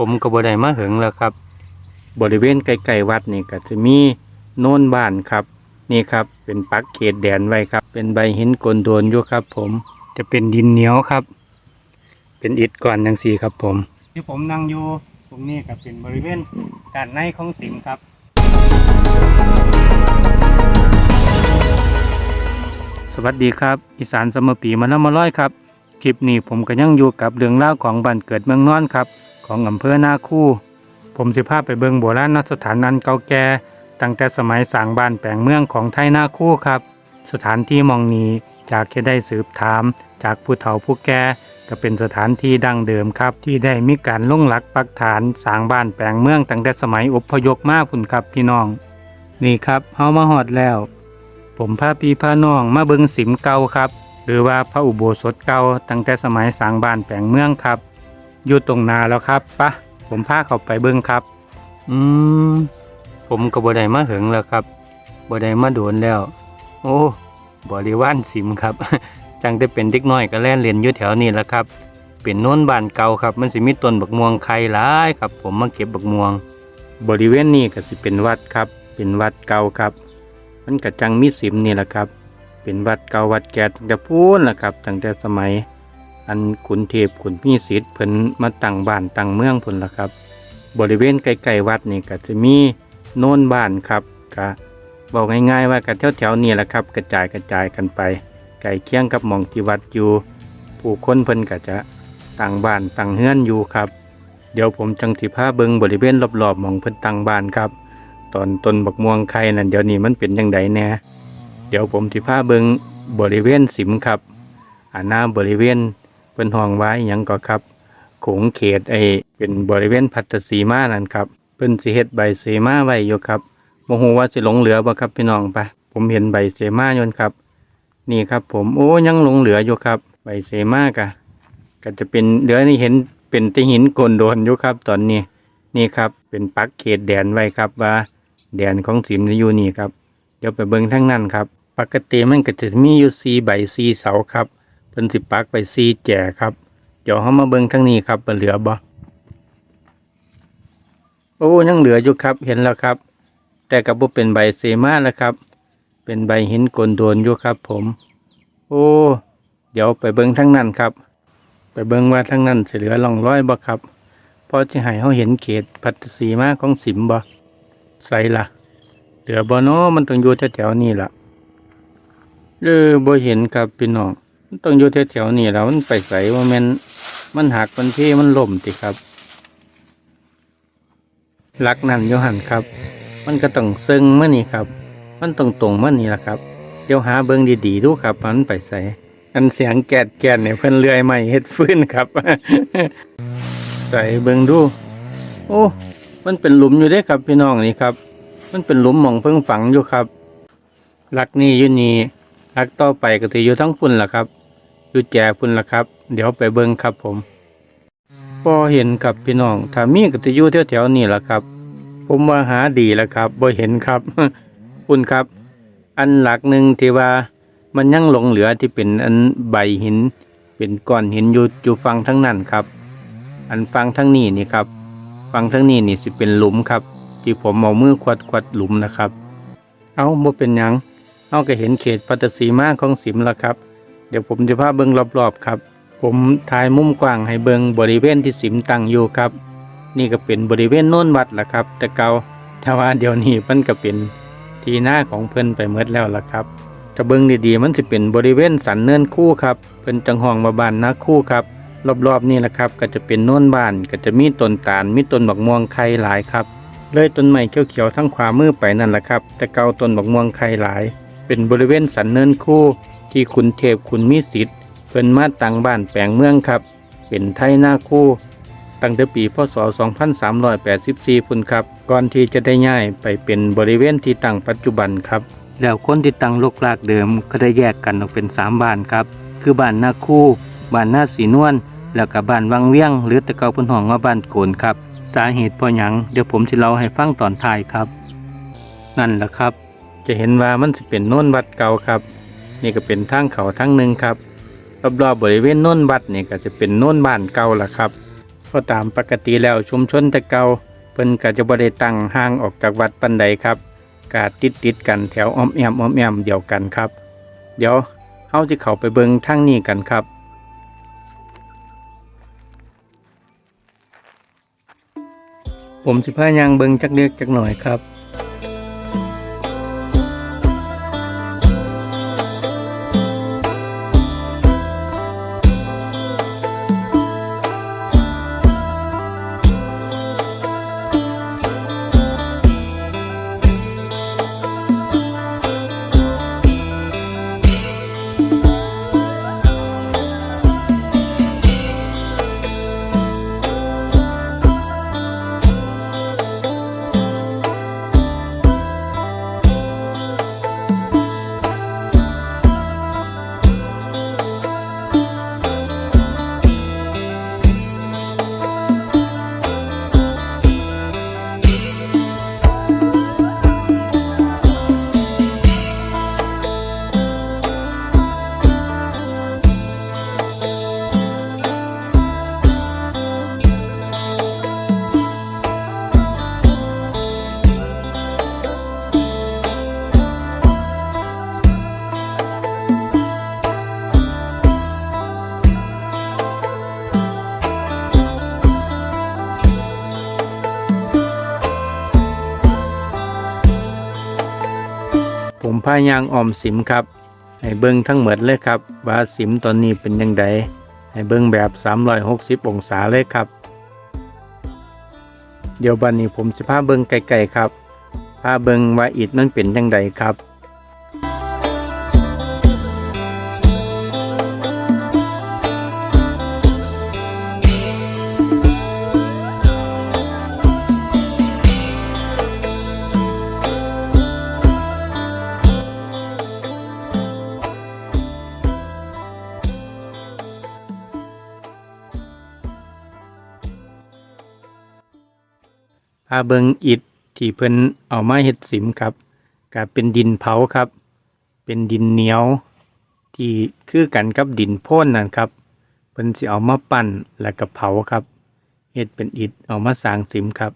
ผมก็บ่ได้มาเหิงแล้วครับ บริเวณใกล้ๆวัดนี่ก็จะมีโน่นบ้านครับ นี่ครับเป็นปักเขตแดนไว้ครับ เป็นใบหินกลโดนอยู่ครับ ผมจะเป็นดินเหนียวครับ เป็นอิฐก้อนจังซี่ครับผม ที่ผมนั่งอยู่ตรงนี้ก็เป็นบริเวณด้านในของสิมครับสวัสดีครับ อีสานสมปีมาแล้วมาร้อยครับ คลิปนี้ผมก็ยังอยู่กับเรื่องเล่าของบ้านเกิดเมืองนอนครับ ของอำเภอนาคูผมสิพาไปเบิงโบราณสถานนั้นเก่าแก่ตั้งแต่สมัยสร้างบ้านแปลงเมืองของไทยนาคูครับ สถานที่มองนี้จากที่ได้สืบถาม จากผู้เฒ่าผู้แก่ก็เป็นสถานที่ดั้งเดิมครับ ที่ได้มีการลงหลักปักฐานสร้างบ้านแปลงเมืองตั้งแต่สมัยอพยพมาพุ่นครับพี่น้อง นี่ครับเฮามาฮอดแล้ว ผมพาพี่พาน้องมาเบิงสิมเก่าครับ หรือว่าพระอุโบสถเก่าตั้งแต่สมัยสร้างบ้านแปลงเมืองครับ อยู่ตรงหนาแล้วครับปะผมพาเข้าไปเบิงครับ อืมผมก็บ่ได้มาเหิงแล้วครับบ่ได้มาโดนแล้ว โอ้บริวารสิมครับ จังได้เป็นเด็กน้อยก็แล่นเรียนอยู่แถวนี้แหละครับ เป็นโน้นบ้านเก่าครับ มันสิมีต้นบักม่วงไข่หลายครับ ผมมาเก็บบักม่วง บริเวณนี้ก็สิเป็นวัดครับ เป็นวัดเก่าครับ มันก็จังมีสิมนี่แหละครับ เป็นวัดเก่าวัดแก่ตั้งแต่พูนล่ะครับตั้งแต่สมัย อันขุนเทพขุนมีสิทธิ์เพิ่นมาตั้งบ้านตั้งเมืองพุ่นล่ะครับ บริเวณใกล้ๆวัดนี่ก็จะมีโน่นบ้านครับก็บอกง่ายๆว่ากันแถวๆนี่แหละครับ กระจายกระจายกันไปใกล้เคียงกับหมองที่วัดอยู่ผู้คนเพิ่นก็จะตั้งบ้านตั้งเฮือนอยู่ครับ เดี๋ยวผมจังสิพาเบิงบริเวณรอบๆหมองเพิ่นตั้งบ้านครับ ตอนต้นบักม่วงไข่นั่นเดี๋ยวนี้มันเป็นยังไงแน่ เดี๋ยวผมสิพาเบิงบริเวณสิมครับอันหน้าบริเวณเพิ่นห้องไว้ยังก็ครับโขงเขตไอเป็นบริเวณพัตสีมานั่นครับเพิ่นสิเฮ็ดใบเสมาไว้อยู่ครับบ่ฮู้ว่าสิหลงเหลือบ่ครับพี่น้องปะผมเห็นใบเสมาอยู่นครับ นี่ครับ ผมโอ้ยังหลงเหลืออยู่ครับ ใบเสมากะก็จะเป็นเหลือนี่เห็นเป็นติหินโกนโดนอยู่ครับ ตอนนี้นี่ครับเป็นปักเขตแดนไว้ครับว่า แดนของสิมจะอยู่นี่ครับเดี๋ยวไปเบิ่งทั้งนั้นครับ ปกติมันก็จะมีอยู่สีใบสีเสาครับเพิ่นสิปักไปสีแจครับ เดี๋ยวเฮามาเบิ่งทั้งนี้ครับเหลือบ่โอ้ยังเหลืออยู่ครับเห็นแล้วครับ แต่ก็บ่เป็นใบเสมาแล้วครับ เป็นใบหินกลโดนอยู่ครับ ผม โอ้ เดี๋ยวไปเบิ่งทั้งนั้นครับ ไปเบิ่งว่าทั้งนั้นสิเหลือร่องร้อยบ่ครับพอสิให้เฮาเห็นเขตพัตสีมาของสิมบ่ใส่ละเหลือบ่เนาะมันต้องอยู่แถวๆนี้ล่ะ เออบ่เห็นครับพี่น้องมันต้องอยู่แถวๆนี้แล้วมันไปใส่ว่าม่นมันหักมันเทมันล่มติครับหลักนั่นอยู่หันครับ มันก็ต้องซึ่งเมื่อนี้ครับ มันตรงตรงเมื่อนี้ล่ะครับ เดี๋ยวหาเบิ่งดีๆดูครับมันไปใส่อันเสียงแกดแกดเนี่ยเพิ่นเลื่อยไม้เฮ็ดฟื้นครับ ใส่เบิ่งดู โอ้มันเป็นหลุมอยู่เด้ครับพี่น้องนี่ครับ มันเป็นหลุมหมองเพิ่งฝังอยู่ครับหลักนี่อยู่นี่ักต่อไปก็ถืออยู่ทั้งพุ่นล่ะครับ อยู่แจพุ่นล่ะครับ เดี๋ยวไปเบิ่งครับผมพอเห็นครับพี่น้องถ้ามีก็จะอยู่แถวๆนี่ล่ะครับ ผมว่าหาดีแล้วครับบ่เห็นครับพุ่นครับ อันหลักหนึ่งที่ว่ามันยังหลงเหลือที่เป็นอันใบหิน เป็นก้อนหินอยู่อยู่ฟังทั้งนั้นครับ อันฟังทั้งนี้นี่ครับฟังทั้งนี้นี่สิเป็นหลุมครับ ที่ผมเอามือควัดควัดหลุมนะครับ เอาบ่เป็นยัง เอาก็เห็นเขตพัตตสีมาของสิมแล้วครับ เดี๋ยวผมจะพาเบิงรอบๆครับ ผมถ่ายมุมกว้างให้เบิงบริเวณที่สิมตั้งอยู่ครับ นี่ก็เป็นบริเวณโน้นวัดแหละครับ แต่เกาถ้าว่าเดี๋ยวนี้มันก็เป็นที่หน้าของเพิ่นไปหมดแล้วล่ะครับถ้าเบิงดีๆมันจะเป็นบริเวณสันเนินคู่ครับเพิ่นจังห้องมาบานนาคู่ครับรอบๆนี่แหละครับ ก็จะเป็นโน่นบ้านก็จะมีต้นตาลมีต้นบักม่วงไข่หลายครับเลยต้นไม้เขียวๆทั้งขวามือไปนั่นแหละครับ แต่เกาต้นบักม่วงไข่หลาย เป็นบริเวณสันเนินคู่ที่คุณเทพคุณมีสิทธิ์เพิ่นมาตั้งบ้านแปลงเมืองครับ เป็นไทยหน้าคู่ ตั้งแต่ปีพศ 2384 พุ่นครับ ก่อนที่จะได้ย้ายไปเป็นบริเวณที่ตั้งปัจจุบันครับ แล้วคนที่ตั้งลกลากเดิมก็ได้แยกกันออกเป็นสามบ้านครับ คือบ้านนาคู่ บ้านนาสีนวล แล้วก็บ้านวังเวียง หรือตะเกาพิ่นห้องว่าบ้านโกนครับ สาเหตุเพราะหยังเดี๋ยวผมจะเล่าให้ฟังตอนท้ายครับ นั่นแหละครับ จะเห็นว่ามันสิเป็นโน่นวัดเก่าครับ นี่ก็เป็นทางเขาทางหนึ่งครับรอบๆบริเวณโน่นวัดนี่ก็จะเป็นโน่นบ้านเก่าล่ะครับเพราะตามปกติแล้วชุมชนแต่เก่าเพิ่นก็จะบ่ได้ตั้งห่างออกจากวัดปานใดครับกาติดติดกันแถวอ้อมแอมอ้อมแอมเดียวกันครับ เดี๋ยวเฮาจะเข้าไปเบิ่งทางนี้กันครับผมสิพายางเบิ่งจักเล็กจักหน่อยครับายางออมสิมครับ ให้เบิ้งทั้งหมดเลยครับ ว่าสิมตอนนี้เป็นยังไงให้เบิ้งแบบ 360 องศาเลยครับ เดี๋ยวบันนี้ผมจะพาเบิ้งไกลๆครับพาเบิ้งว่าอิดมันเป็นยังไงครับ พาเบิงอิฐที่เพิ่นเอามาเฮ็ดสิมครับก็เป็นดินเผาครับ เป็นดินเหนียว ที่คือกันกับดินโพ่นนั่นครับเพิ่นสิเอามาปั้นแล้วก็เผาครับเฮ็ดเป็นอิฐเอามาสร้างสิมครับ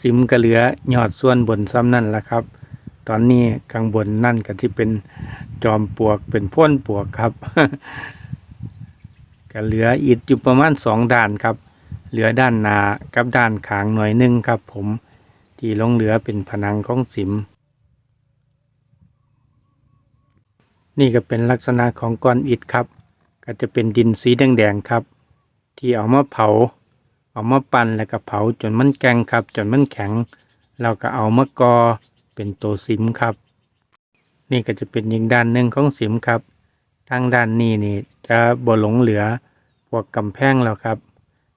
สิมก็เหลือยอดส่วนบนซ้ำนั่นละครับ ตอนนี้ข้างบนนั่นก็ที่เป็นจอมปวกเป็นพ่นปวกครับก็เหลืออิฐอยู่ประมาณสองด้านครับ เหลือด้านหน้ากับด้านขางหน่อยหนึงครับผม ที่ลงเหลือเป็นผนังของสิม นี่ก็เป็นลักษณะของก้อนอิฐครับ ก็จะเป็นดินสีแดงๆครับ ที่เอามาเผา เอามาปั้นแล้วก็เผาจนมันแกงครับ จนมันแข็ง เราก็เอามากอเป็นตัวสิมครับ นี่ก็จะเป็นอีกด้านหนึ่งของสิมครับ ทางด้านนี้นี่จะบ่หลงเหลือพวกกำแพงแล้วครับ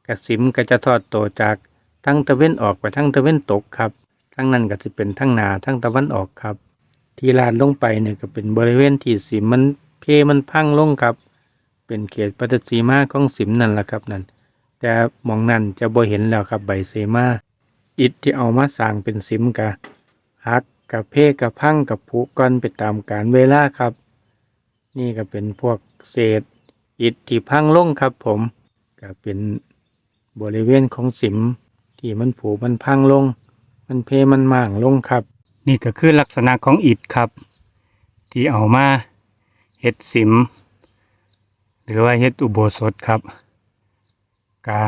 กระสิมก็จะทอดโตจากทั้งตะเว้นออกไปทั้งตะเว้นตกครับ ทั้งนั้นก็จะเป็นทั้งนาทั้งตะวันออกครับ ที่ลาดลงไปเนี่ยก็เป็นบริเวณที่สิมมันเพมันพังลงครับ เป็นเขตปฏิสีมาของสิมนั่นแหละครับนั่นแต่มองนั่นจะบ่เห็นแล้วครับใบเซมาอิฐที่เอามาสร้างเป็นสิมกะหักกับเพกับพังกับผุก้อนไปตามกาลเวลาครับ นี่ก็เป็นพวกเศษ อิฐที่พังลงครับผมก็เป็น บริเวณของสิมที่มันผุมันพังลง มันเพมันม่างลงครับ นี่ก็คือลักษณะของอิฐครับ ที่เอามาเฮ็ดสิม หรือว่าเฮ็ดอุโบสถครับกา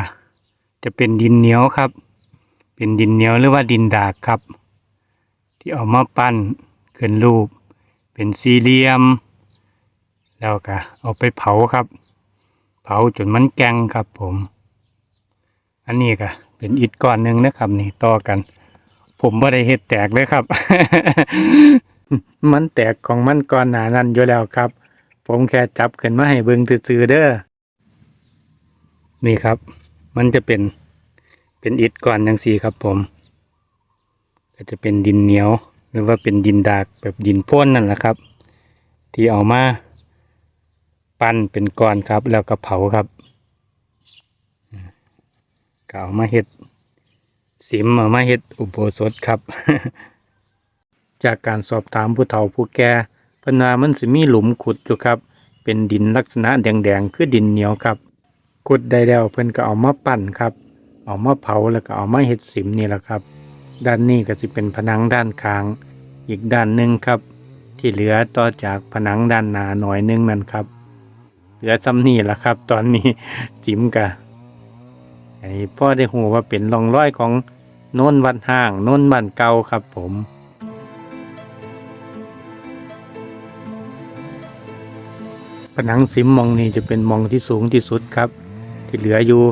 จะเป็นดินเหนียวครับ เป็นดินเหนียวหรือว่าดินดากครับ ที่เอามาปั้นขึ้นรูป เป็นสี่เหลี่ยม แล้วก็เอาไปเผาครับ เผาจนมันแกงครับผม อันนี้ก็เป็นอิฐก้อนหนึ่งนะครับ นี่ต่อกัน ผมบ่ได้เฮ็ดแตกเลยครับ มันแตกของมันก่อนหนานั้นอยู่แล้วครับ ผมแค่จับขึ้นมาให้เบิ่งซื่อๆเด้อนี่ครับ มันจะเป็นเป็นอิฐก้อนจังซี่ครับผม ก็จะเป็นดินเหนียว หรือว่าเป็นดินดากแบบดินพ่นนั่นแหละครับ ที่เอามา ปั้นเป็นก้อนครับ แล้วก็เผาครับ ก็เอามาเฮ็ดสิมเอามาเฮ็ดอุโบสถครับ จากการสอบถามผู้เฒ่าผู้แก่พนามันสิมีหลุมขุดอยู่ครับ เป็นดินลักษณะแดงๆคือดินเหนียวครับขุดได้แล้วเพิ่นก็เอามาปั่นครับ เอามาเผาแล้วก็เอามาเฮ็ดสิมนี่แหละครับ ด้านนี้ก็สิเป็นผนังด้านข้าง อีกด้านหนึ่งครับ ที่เหลือต่อจากผนังด้านหนาหน่อยหนึงนั่นครับ เหลือซ้ำนี่แหละครับ ตอนนี้สิมกะ ให้พ่อได้หูว่าเป็นร่องรอยของโน้นวัดห้างโน้นบ้านเก่าครับผมผนังสิมมองนี้จะเป็นมองที่สูงที่สุดครับ ที่เหลืออยู่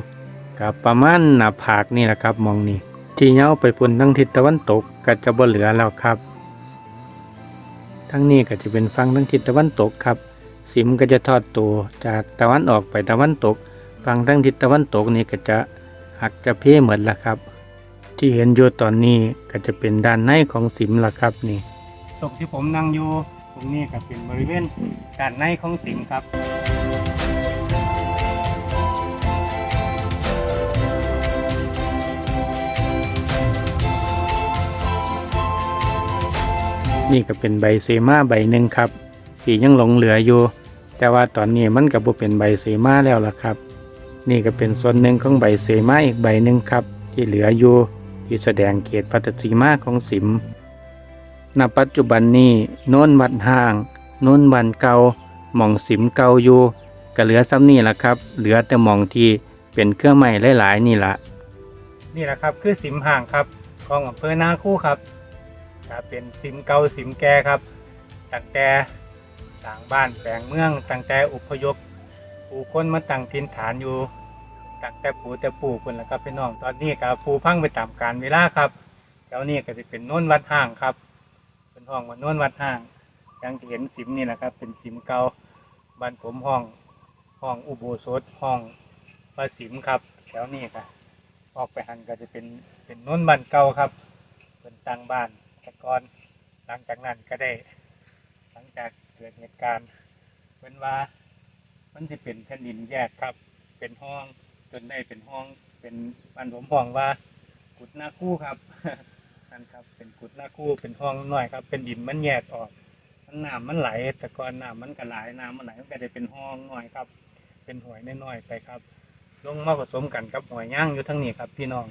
กับประมาณหน้าผากนี่แหละครับมองนี้ที่เย้าไปพ้นทั้งทิศตะวันตกก็จะบ่เหลือแล้วครับ ทั้งนี้ก็จะเป็นฝั่งทั้งทิศตะวันตกครับ สิมก็จะทอดตัวจากตะวันออกไปตะวันตกฝั่งทั้งทิศตะวันตกนี่ก็จะ หักจะเพ่เหมือนละครับ ที่เห็นอยู่ตอนนี้ก็จะเป็นด้านในของสิมละครับนี่ตกที่ผมนั่งอยู่ตรงนี้ก็เป็นบริเวณด้านในของสิมครับนี่ก็เป็นใบเซมาใบหนึ่งครับที่ยังหลงเหลืออยู่ แต่ว่าตอนนี้มันก็บ่เป็นใบเซมาแล้วล่ะครับ นี่ก็เป็นส่วนหนึ่งของใบเซมาอีกใบหนึ่งครับ ที่เหลืออยู่ที่แสดงเขตพัตสีมาของสิมณปัจจุบันนี้โน้นวัดห้างโน้นวันเก่าหม่องสิมเก่าอยู่ก็เหลือซ้ำนี่แหละครับ เหลือแต่หม่องที่เป็นเครื่องใหม่หลายๆนี่ละนี่แหละครับคือสิมห่างครับของอำเภอนาคู่ครับก็เป็นสิมเก่าสิมแก่ครับตั้งแต่สร้างบ้านแปลงเมืองตั้งแต่อุพยพ ผู้คนมาตั้งถิ่นฐานอยู่ตั้งแต่ปู่แต่ปู่คนและครับพี่น้องตอนนี้ก็ผู้พังไปตามกาลเวลาครับแถวนี้ก็จะเป็นโน้นวัดห้างครับ เป็นห้องวันโน้นวัดห้างอย่างที่เห็นสิมนี่นะครับ เป็นสิมเก่าบ้านผมห้องห้องอุโบสถห้องพระสิมครับ แถวนี้ครับออกไปหันก็จะเป็นเป็นโน้นบ้านเก่าครับ เป็นตั้งบ้านแต่ก่อนหลังจากนั้นก็ได้ หลังจากเกิดเหตุการณ์เป็นว่า มันจะเป็นแผ่นดินแยกครับ เป็นห้องจนได้เป็นห้องเป็นบ้านผมห้องว่า กุดหน้าคู่ครับนั่นครับ เป็นกุดหน้าคู่เป็นห้องน้อยครับ เป็นดินมันแยกออกมันน้ำมันไหลแต่ก่อนน้ำมันก็ไหลน้ำมันไหลมันก็ได้เป็นห้องน้อยครับ เป็นหวยน้อยๆไปครับลงมาผสมกันกับหวยย่างอยู่ทั้งนี้ครับ พี่น้อง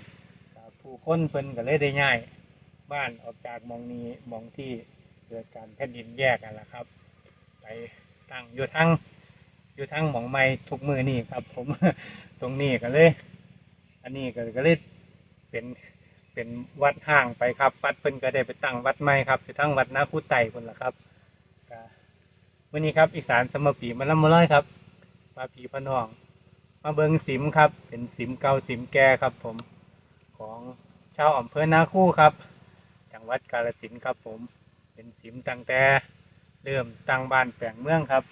ก็ผู้คนเพิ่นก็เลยได้ย้าย บ้านออกจากหมองนี้หมองที่เกิดการแผ่นดินแยกกันละครับ ไปตั้งอยู่ทั้ง อยู่ทั้งหมองไม้ทุกมือนี่ครับ ผมตรงนี้ก็เลย อันนี้ก็ก็เลยเป็นเป็นวัดห่างไปครับ วัดเพิ่นก็ได้ไปตั้งวัดใหม่ครับอยู่ทั้งวัดนาคูไต่คนละครับวันนี้ครับอีสานสมปีมาลำมาร้อยครับมาผีพนอง มาเบิงสิมครับ เป็นสิมเก่าสิมแก่ครับ ผมของชาวอำเภอนาคู่ครับจังหวัดกาฬสินธุ์ครับ ผม เป็นสิมตั้งแต่เริ่มตั้งบ้านแปลงเมืองครับ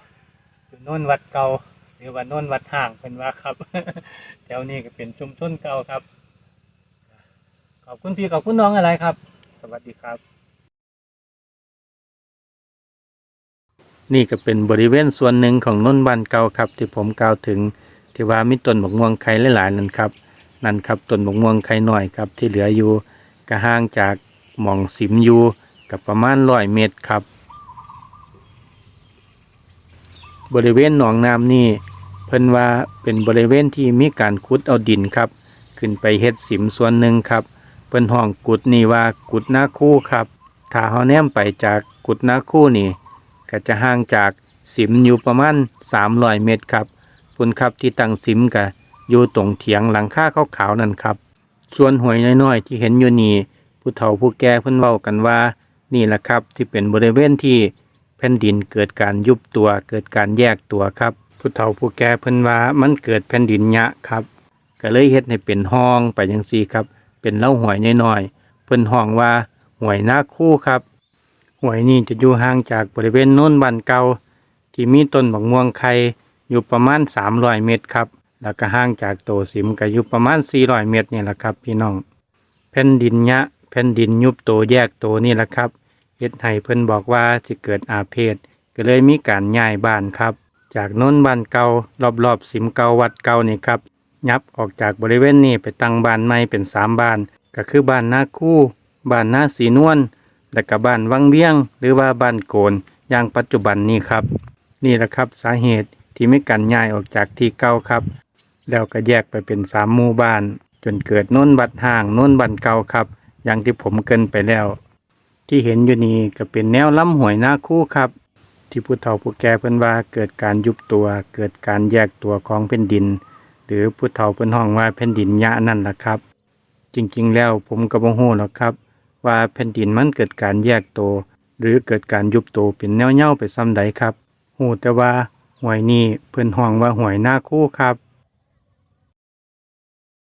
อยู่โน่นวัดเก่าหรือว่าโน่นวัดห่างเป็นว่าครับ แถวนี้ก็เป็นชุมชนเก่าครับ ขอบคุณพี่ขอบคุณน้องอะไรครับ สวัสดีครับ นี่ก็เป็นบริเวณส่วนหนึ่งของน้นบ้านเก่าครับ ที่ผมกล่าวถึงที่ว่ามีต้นบกม่วงไข่หลายๆนั่นครับนั่นครับต้นบกม่วงไข่น้อยครับ ที่เหลืออยู่ก็ห่างจากหม่องสิมอยู่กับประมาณร้อยเมตรครับ บริเวณหนองน้ำนี่เพิ่นว่าเป็นบริเวณที่มีการขุดเอาดินครับ ขึ้นไปเฮ็ดสิมส่วนหนึ่งครับ เพิ่นห้องกุดนี่ว่ากุดนาคู่ครับถ้าเฮาแนมไปจากกุดนาคู่นี่ก็จะห่างจากสิมอยู่ประมาณ300เมตรครับคุณครับที่ตั้งสิมก็อยู่ตรงเถียงหลังคาขาวๆนั่นครับ ส่วนหวยน้อยๆ ที่เห็นอยู่นี่ผู้เฒ่าผู้แก่เพิ่นเว้ากันว่า นี่แหละครับที่เป็นบริเวณที่ แผ่นดินเกิดการยุบตัวเกิดการแยกตัวครับผู้เฒ่าผู้แก่เพิ่นว่ามันเกิดแผ่นดินยะครับก็เลยเฮ็ดให้เป็นห้องไปจังซี่ครับ เป็นเล่าหวยน้อยๆเพิ่นห้องว่าหวยนาคู่ครับหวยนี้จะอยู่ห่างจากบริเวณโน้นบ้านเก่าที่มีต้นบักม่วงไข่อยู่ประมาณ 300 เมตรครับ แล้วก็ห่างจากโตสิมก็อยู่ประมาณ 400 เมตรนี่แหละครับ พี่น้อง แผ่นดินยะแผ่นดินยุบโตแยกโตนี่แหละครับ เฮ็ดให้เพิ่นบอกว่าสิเกิดอาเพศก็เลยมีการย้ายบ้านครับ จากน้นบ้านเก่ารอบๆสิมเก่าวัดเก่านี่ครับ ยับออกจากบริเวณนี้ไปตั้งบ้านใหม่เป็นสามบ้าน ก็คือบ้านนาคู่บ้านนาสีนวลและก็บ้านวังเวียง หรือว่าบ้านโกนอย่างปัจจุบันนี้ครับ นี่แหละครับสาเหตุที่ไม่กันย้ายออกจากที่เก่าครับ แล้วก็แยกไปเป็นสามหมู่บ้าน จนเกิดน้นบัดห่างน้นบันเก่าครับ อย่างที่ผมเกรินไปแล้ว ที่เห็นอยู่นี้ก็เป็นแนวล้ำหวยหน้าคู่ครับ ที่ผู้เฒ่าผู้แก่เพิ่นว่าเกิดการยุบตัว เกิดการแยกตัวของแผ่นดิน หรือผู้เฒ่าเพิ่นห้องว่าแผ่นดินยะนั่นล่ะครับ จริงๆ แล้วผมก็บ่ฮู้หรอกครับ ว่าแผ่นดินมันเกิดการแยกตัว หรือเกิดการยุบตัวเป็นแนวเน่าไปซ้ำใดครับฮู้แต่ว่าหวยนี้เพิ่นห้องว่าหวยหน้าคู่ครับ